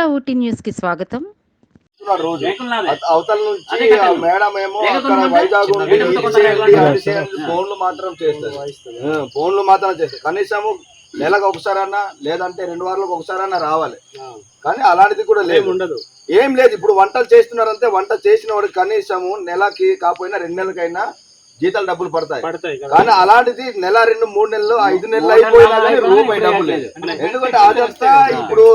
కన్నడ ఊటీ న్యూస్కి స్వాగతం? రోజు అవతల నుంచి. మేడం ఏమో అక్కడ వైజాగ్ ఫోన్లు మాత్రం చేస్తుంది ఆ, ఫోన్లు మాత్రం చేస్తుంది కనీసము నెలకు ఒకసారన్నా లేదంటే రెండు వారాలకు ఒకసారన్నా రావాలి. కానీ అలాంటిది కూడా లేదు. ఉండదు. ఏం లేదు. ఇప్పుడు వంటలు చేస్తున్నారంటే వంట చేసిన వాడికి కనీసము నెలకి కాకపోయినా రెండు నెలలకైనా జీతాలు డబ్బులు పడతాయి. కానీ అలాంటిది నెల రెండు మూడు నెలలు ఐదు నెలలు అయిపోయినా కానీ రూపాయి డబ్బులు లేదు. ఎందుకంటే అదంతా ఇప్పుడు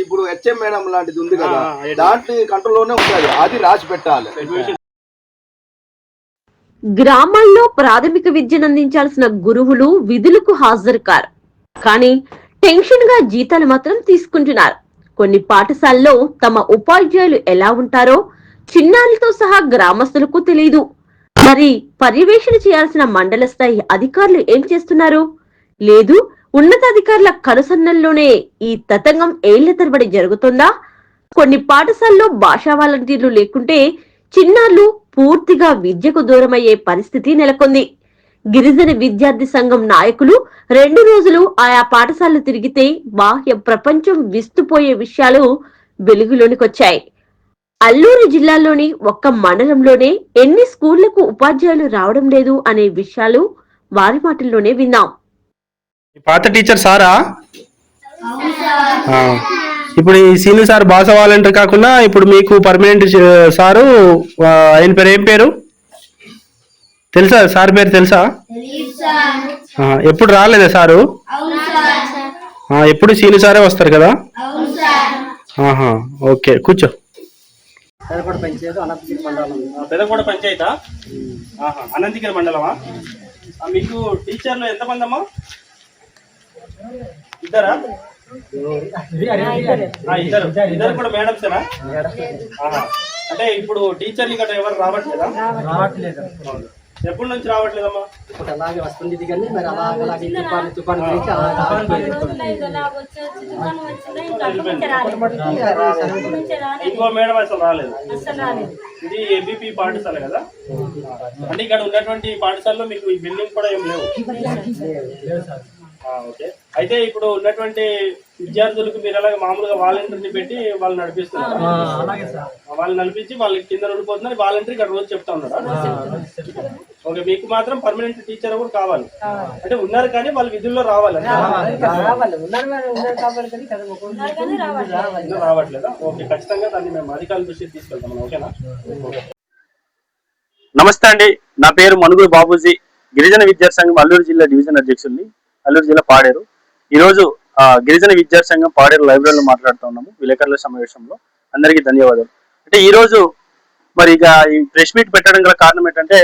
ఇప్పుడు హెచ్ఎం మేడం లాంటిది ఉంది కదా దాంట్లో కంట్రోల్లోనే ఉంటుంది అది రాసి పెట్టాలి. గ్రామాల్లో ప్రాథమిక విద్యను అందించాల్సిన గురువులు విధులకు హాజరు కారు కానీ టెన్షన్గా జీతాలు మాత్రం తీసుకుంటున్నారు. కొన్ని పాఠశాలలో తమ ఉపాధ్యాయులు ఎలా ఉంటారో చిన్నారులతో సహా గ్రామస్తులకు తెలియదు మరి పర్యవేక్షణ చేయాల్సిన మండల స్థాయి అధికారులు ఏం చేస్తున్నారు? లేదు ఉన్నతాధికారుల కనుసన్నల్లోనే ఈ తతంగం ఏళ్ళ తరబడి జరుగుతుందా? కొన్ని పాఠశాలలో భాషా వాలంటీర్లు లేకుంటే చిన్నారులు పూర్తిగా విద్యకు దూరమయ్యే పరిస్థితి నెలకొంది. గిరిజన విద్యార్థి సంఘం నాయకులు రెండు రోజులు ఆయా పాఠశాలలు తిరిగితే బాహ్య ప్రపంచం విస్తుపోయే విషయాలు వెలుగులోనికొచ్చాయి. అల్లూరు జిల్లాలోని ఒక్క మండలంలోనే ఎన్ని స్కూళ్ళకు ఉపాధ్యాయులు రావడం లేదు అనే విషయాలు వారి మాటల్లోనే విన్నాం. పాత టీచర్ సారా? ఇప్పుడు ఈ సీనియర్ సార్ బాస వాలంటీర్ కాకుండా ఇప్పుడు మీకు పర్మనెంట్ సారు ఆయన పేరు ఏం పేరు? తెలుసా? సార్ పేరు తెలుసా? ఎప్పుడు రాలేదా సారు? ఎప్పుడు సీనియర్ సారే వస్తారు కదా? ఆహా ఓకే కూర్చో. పెదకొండ పంచాయతీ అనంతగిరి మండలం. పంచాయతా? అనంతగిరి మండలమా? మీకు టీచర్లు ఎంతమంది అమ్మా? ఇద్దరా? ఆ, ఇద్దరు. ఇద్దరు కూడా మేడమ్సేనా. అంటే ఇప్పుడు టీచర్లు ఇక్కడ ఎవరు రావట్లేదా? రావట్లేదు. ఎప్పటి నుంచి రావట్లేదమ్మా? ఇప్పుడు అలాగే వస్తుంది ఇది కానీ మరి అలాగే అలాగే తుఫాను తుఫాను గురించి ఇంకో మేడం అసలు రాలేదు. ఇది ఏబిపి పాఠశాల కదా? అంటే ఇక్కడ ఉన్నటువంటి పాఠశాలలో మీకు ఈ బిల్డింగ్ కూడా ఏం లేవు? ఓకే. అయితే ఇప్పుడు ఉన్నటువంటి విద్యార్థులకు మీరు అలాగే మామూలుగా వాలంటీర్ని పెట్టి వాళ్ళు నడిపిస్తున్నారు. ఆ, అలాగే సార్. వాళ్ళు నడిపించి వాళ్ళకి కింద ఉండిపోతున్నారు వాలంటీర్ ఇక్కడ రోజు చెప్తా ఉన్నారా ఓకే మీకు మాత్రం పర్మనెంట్ టీచర్ కూడా కావాలి. అంటే ఉన్నారు కానీ వాళ్ళు విధుల్లో రావాలి. రావట్లేదా? ఓకే ఖచ్చితంగా దాన్ని మేము అధికారుల దృష్టికి తీసుకెళ్తాం ఓకేనా? నమస్తే అండి. నా పేరు మనుగురు బాబూజీ. గిరిజన విద్యా సంఘం అల్లూరు జిల్లా డివిజన్ అధ్యక్షుల్ని. అల్లూరు జిల్లా పాడేరు. ఈరోజు ఆ, గిరిజన విద్యా సంఘం పాడేరు లైబ్రరీలో మాట్లాడుతూ ఉన్నాము విలేకరుల సమావేశంలో. అందరికీ ధన్యవాదాలు. అంటే ఈరోజు మరి ఇక ఈ ప్రెస్ మీట్ పెట్టడం గల కారణం ఏంటంటే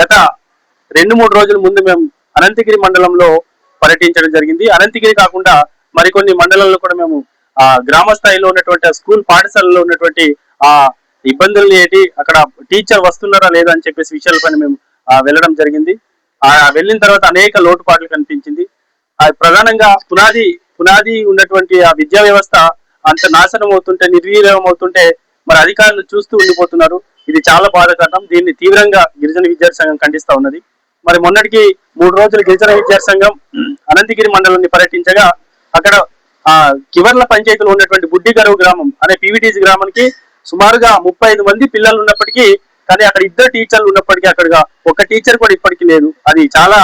గత రెండు మూడు రోజుల ముందు మేము అనంతగిరి మండలంలో పర్యటించడం జరిగింది. అనంతగిరి కాకుండా మరికొన్ని మండలాల్లో కూడా మేము ఆ గ్రామ స్థాయిలో ఉన్నటువంటి స్కూల్ పాఠశాలలో ఉన్నటువంటి ఆ ఇబ్బందులు ఏంటి అక్కడ టీచర్ వస్తున్నారా లేదా అని చెప్పేసి విషయాలపైన మేము వెళ్ళడం జరిగింది. వెళ్ళిన తర్వాత అనేక లోటుపాట్లు కనిపించింది. ప్రధానంగా పునాది పునాది ఉన్నటువంటి ఆ విద్యా వ్యవస్థ అంత నాశనం అవుతుంటే నిర్వీర్యం అవుతుంటే మరి అధికారులు చూస్తూ ఉండిపోతున్నారు. ఇది చాలా బాధాకరం. దీన్ని తీవ్రంగా గిరిజన విద్యార్థి సంఘం ఖండిస్తా ఉన్నది. మరి మొన్నటికి మూడు రోజులు గిరిజన విద్యార్థి సంఘం అనంతగిరి మండలాన్ని పర్యటించగా అక్కడ ఆ కివర్ల పంచాయతీలో ఉన్నటువంటి బుడ్డిగరువు గ్రామం అనే పీవీటీసీ గ్రామానికి సుమారుగా ముప్పై ఐదు మంది పిల్లలు ఉన్నప్పటికీ కానీ అక్కడ ఇద్దరు టీచర్లు ఉన్నప్పటికీ అక్కడ ఒక టీచర్ కూడా ఇప్పటికీ లేదు. అది చాలా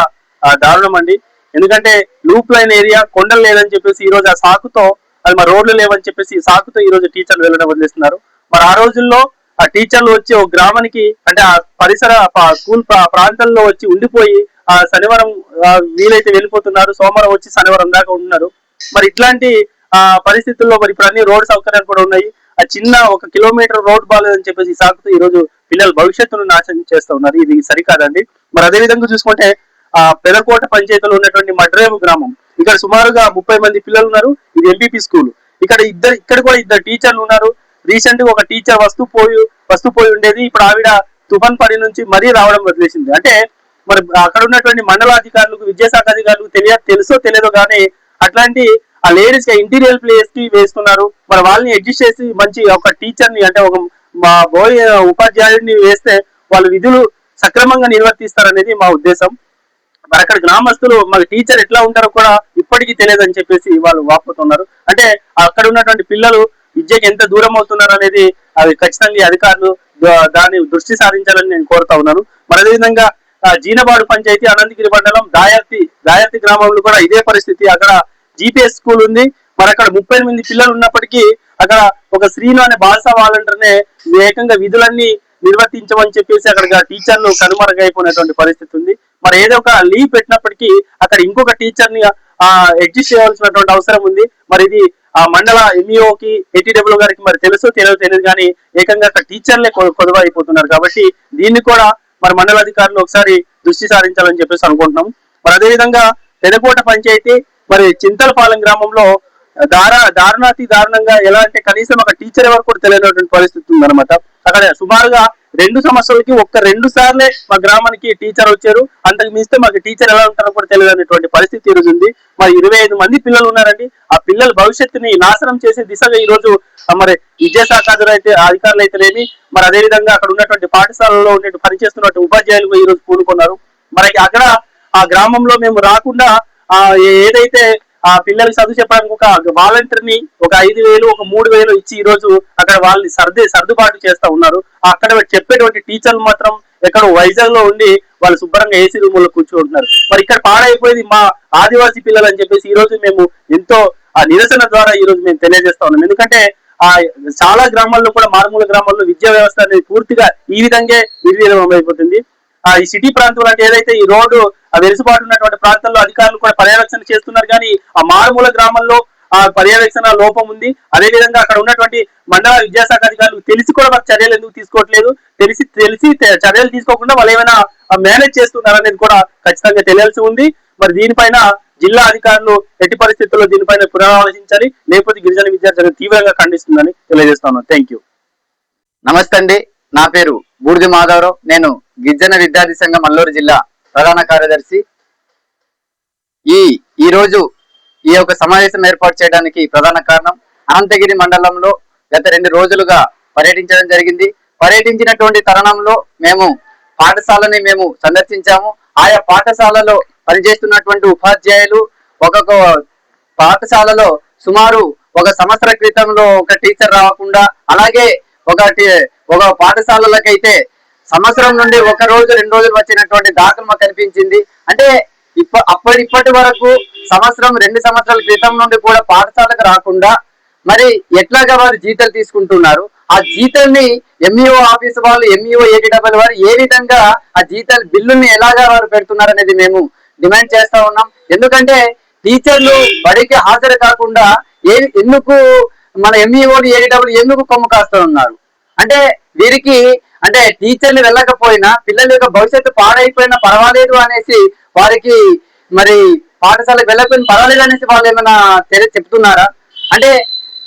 దారుణం అండి. ఎందుకంటే లూప్ లైన్ ఏరియా కొండలు లేదని చెప్పేసి ఈ రోజు ఆ సాకుతో అది మరి రోడ్లు లేవని చెప్పేసి సాకుతో ఈ రోజు టీచర్లు వెళ్ళడం వదిలేస్తున్నారు. మరి ఆ రోజుల్లో ఆ టీచర్లు వచ్చి ఒక గ్రామానికి అంటే ఆ పరిసర స్కూల్ ప్రా- వచ్చి ఉండిపోయి ఆ శనివారం వీలైతే వెళ్ళిపోతున్నారు. సోమవారం వచ్చి శనివారం దాకా ఉంటున్నారు. మరి ఇట్లాంటి ఆ పరిస్థితుల్లో మరి ఇప్పుడు అన్ని రోడ్ సౌకర్యాలు కూడా ఉన్నాయి. ఆ చిన్న ఒక కిలోమీటర్ రోడ్ బాగాలేదని చెప్పేసి సాకుతూ సాకుతో ఈ రోజు పిల్లల భవిష్యత్తును నాశనం చేస్తూ ఉన్నారు ఇది సరికాదండి. మరి అదే విధంగా చూసుకుంటే ఆ పెదకోట పంచాయతీలో ఉన్నటువంటి మడ్రేవు గ్రామం. ఇక్కడ సుమారుగా ముప్పై మంది పిల్లలు ఉన్నారు. ఇది ఎంపీపీ స్కూల్. ఇక్కడ ఇద్దరు ఇక్కడ కూడా ఇద్దరు టీచర్లు ఉన్నారు. రీసెంట్గా ఒక టీచర్ వస్తూ పోయి వస్తూ పోయి ఉండేది. ఇప్పుడు ఆవిడ తుఫాన్ పడి నుంచి మరీ రావడం వదిలేసింది. అంటే మరి అక్కడ ఉన్నటువంటి మండలాధికారులకు విద్యాశాఖ అధికారులకు తెలియ తెలుసో తెలియదో కానీ అట్లాంటి ఆ లేడీస్ ఇంటీరియర్ ప్లేస్కి వేస్తున్నారు. మరి వాళ్ళని అడ్జస్ట్ చేసి మంచి ఒక టీచర్ని అంటే ఒక మా బోయ్ ఉపాధ్యాయుడిని వేస్తే వాళ్ళ విధులు సక్రమంగా నిర్వర్తిస్తారనేది మా ఉద్దేశం. మరి అక్కడ గ్రామస్తులు మాకు టీచర్ ఎట్లా ఉంటారో కూడా ఇప్పటికీ తెలియదని చెప్పేసి వాళ్ళు వాపోతున్నారు. అంటే అక్కడ ఉన్నటువంటి పిల్లలు విద్యకి ఎంత దూరం అవుతున్నారు అనేది అది ఖచ్చితంగా అధికారులు దాన్ని దృష్టి సారించాలని నేను కోరుతా ఉన్నాను. మరి అదేవిధంగా జీనబాడు పంచాయతీ అనంతగిరి మండలం దాయర్తి దాయర్తి గ్రామంలో కూడా ఇదే పరిస్థితి. అక్కడ జీపీఎస్ స్కూల్ ఉంది. మరి అక్కడ ముప్పై ఎనిమిది పిల్లలు ఉన్నప్పటికీ అక్కడ ఒక స్త్రీను అనే బాలసా వాలంటీర్నే ఏకంగా విధులన్నీ నిర్వర్తించమని చెప్పేసి అక్కడ టీచర్లు కనుమరుగైపోయినటువంటి పరిస్థితి ఉంది. మరి ఏదో ఒక లీవ్ పెట్టినప్పటికీ అక్కడ ఇంకొక టీచర్ని అడ్జస్ట్ చేయాల్సినటువంటి అవసరం ఉంది. మరి ఇది ఆ మండల ఎంఈఓకి ఏటీడబ్ల్యూ గారికి మరి తెలుసు తెలియదు తెలియదు కానీ ఏకంగా అక్కడ టీచర్లే కొ- కొదువ అయిపోతున్నారు కాబట్టి దీన్ని కూడా మరి మండల అధికారులు ఒకసారి దృష్టి సారించాలని చెప్పేసి అనుకుంటున్నాం మరి అదేవిధంగా పెదకోట పంచాయతీ మరి చింతలపాలెం గ్రామంలో దార దారుణాతి దారుణంగా ఎలా అంటే కనీసం ఒక టీచర్ ఎవరు కూడా తెలియనటువంటి పరిస్థితి ఉందన్నమాట. అక్కడ సుమారుగా రెండు సంవత్సరాలకి ఒక్క రెండు సార్లే మా గ్రామానికి టీచర్ వచ్చారు. అంతకు మించితే మాకు టీచర్ ఎలా ఉంటారో కూడా తెలియదు అనేటువంటి పరిస్థితి ఈరోజు ఉంది. మరి ఇరవై ఐదు మంది పిల్లలు ఉన్నారండి. ఆ పిల్లల భవిష్యత్తుని నాశనం చేసే దిశగా ఈ రోజు మరి విద్యాశాఖ అధికారులు అయితే అధికారులు అయితేనేమి మరి అదే విధంగా అక్కడ ఉన్నటువంటి పాఠశాలలో ఉండే పనిచేస్తున్నటువంటి ఉపాధ్యాయులు ఈ రోజు పూనుకున్నారు. మరి అక్కడ ఆ గ్రామంలో మేము రాకుండా ఆ ఏదైతే ఆ పిల్లలకి చదువు చెప్పడానికి ఒక వాలంటీర్ని ఒక ఐదు వేలు ఒక మూడు వేలు ఇచ్చి ఈ రోజు అక్కడ వాళ్ళని సర్ది సర్దుబాటు చేస్తా ఉన్నారు. అక్కడ చెప్పేటువంటి టీచర్లు మాత్రం ఎక్కడ వైజాగ్లో ఉండి వాళ్ళు శుభ్రంగా ఏసీ రూమ్లో కూర్చుంటున్నారు మరి ఇక్కడ పాడైపోయింది మా ఆదివాసీ పిల్లలు అని చెప్పేసి ఈ రోజు మేము ఎంతో ఆ నిరసన ద్వారా ఈ రోజు మేము తెలియజేస్తా ఉన్నాం. ఎందుకంటే ఆ చాలా గ్రామాల్లో కూడా మారుమూల గ్రామాల్లో విద్యా వ్యవస్థ అనేది పూర్తిగా ఈ విధంగా నిర్వీర్యం అయిపోతుంది. ఆ ఈ సిటీ ప్రాంతం అంటే ఏదైతే ఈ రోడ్డు ఆ వెలుసుబాటు ఉన్నటువంటి ప్రాంతాల్లో అధికారులు కూడా పర్యవేక్షణ చేస్తున్నారు. కానీ ఆ మారుమూల గ్రామంలో ఆ పర్యవేక్షణ లోపం ఉంది. అదే విధంగా అక్కడ ఉన్నటువంటి మండల విద్యాశాఖ అధికారులు తెలిసి కూడా వారు చర్యలు ఎందుకు తీసుకోవట్లేదు. తెలిసి తెలిసి చర్యలు తీసుకోకుండా వాళ్ళు ఏమైనా మేనేజ్ చేస్తున్నారు అనేది కూడా ఖచ్చితంగా తెలియాల్సి ఉంది. మరి దీనిపైన జిల్లా అధికారులు ఎట్టి పరిస్థితుల్లో దీనిపైన పునరాలోచించాలి. లేకపోతే గిరిజన విద్యార్థులను తీవ్రంగా ఖండిస్తుందని తెలియజేస్తున్నాను. థ్యాంక్ యూ నమస్తే అండి. నా పేరు బూడిది మాధవరావు. నేను గిరిజన విద్యార్థి సంఘం అల్లూరు జిల్లా ప్రధాన కార్యదర్శి. ఈ ఈ రోజు ఈ యొక్క సమావేశం ఏర్పాటు చేయడానికి ప్రధాన కారణం అనంతగిరి మండలంలో గత రెండు రోజులుగా పర్యటించడం జరిగింది. పర్యటించినటువంటి తరుణంలో మేము పాఠశాలని మేము సందర్శించాము. ఆయా పాఠశాలలో పనిచేస్తున్నటువంటి ఉపాధ్యాయులు ఒక్కొక్క పాఠశాలలో సుమారు ఒక సంవత్సర క్రితంలో ఒక టీచర్ రాకుండా అలాగే ఒక ఒక పాఠశాలలకైతే సంవత్సరం నుండి ఒక రోజు రెండు రోజులు వచ్చినటువంటి దాఖలు మాకు కనిపించింది. అంటే ఇప్ప అప్పటి ఇప్పటి వరకు సంవత్సరం రెండు సంవత్సరాల క్రితం నుండి కూడా పాఠశాలకు రాకుండా మరి ఎట్లాగా వారు జీతాలు తీసుకుంటున్నారు? ఆ జీతాల్ని ఎంఈఓ ఆఫీస్ వాళ్ళు ఎంఈఓ ఏటీడబ్ల్యూ వారు ఏ విధంగా ఆ జీతాలు బిల్లుల్ని ఎలాగా వారు పెడుతున్నారు అనేది మేము డిమాండ్ చేస్తా ఉన్నాం. ఎందుకంటే టీచర్లు బడికి హాజరు కాకుండా ఏ ఎందుకు మన ఎంఈఓని ఏడబ్ల్యూ ఎందుకు కొమ్ము కాస్తూ ఉన్నారు? అంటే వీరికి అంటే టీచర్లు వెళ్ళకపోయినా పిల్లల యొక్క భవిష్యత్తు పాడైపోయినా పర్వాలేదు అనేసి వారికి మరి పాఠశాలకు వెళ్ళకపోయినా పర్వాలేదు అనేసి వాళ్ళు ఏమైనా తెలి చెప్తున్నారా? అంటే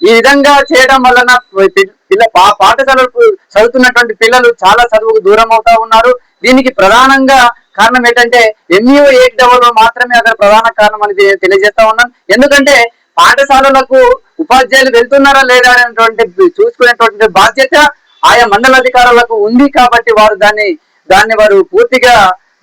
ఈ విధంగా చేయడం వలన పిల్ల పా- పాఠశాలకు చదువుతున్నటువంటి పిల్లలు చాలా చదువుకు దూరం అవుతా ఉన్నారు. దీనికి ప్రధానంగా కారణం ఏంటంటే ఎంఈఓ ఎయిట్ డబల్ మాత్రమే అక్కడ ప్రధాన కారణం అని తెలియజేస్తా ఉన్నాం. ఎందుకంటే పాఠశాలలకు ఉపాధ్యాయులు వెళ్తున్నారా లేదా అనేటువంటి చూసుకునేటువంటి బాధ్యత ఆయా మండలాధికారులకు ఉంది కాబట్టి వారు దాన్ని దాన్ని వారు పూర్తిగా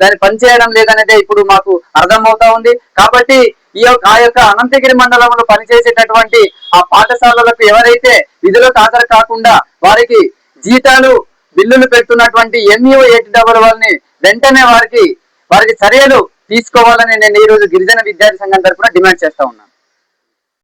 దాన్ని పనిచేయడం లేదనేదే ఇప్పుడు మాకు అర్థమవుతా ఉంది. కాబట్టి ఈ యొక్క ఆ యొక్క అనంతగిరి మండలంలో పనిచేసేటటువంటి ఆ పాఠశాలలకు ఎవరైతే విధులకు హాజరు కాకుండా వారికి జీతాలు బిల్లులు పెడుతున్నటువంటి ఎంఈఓ ఎయిట్ డబల్ వాళ్ళని వెంటనే వారికి వారికి చర్యలు తీసుకోవాలని నేను ఈ రోజు గిరిజన విద్యార్థి సంఘం తరఫున డిమాండ్ చేస్తా ఉన్నాను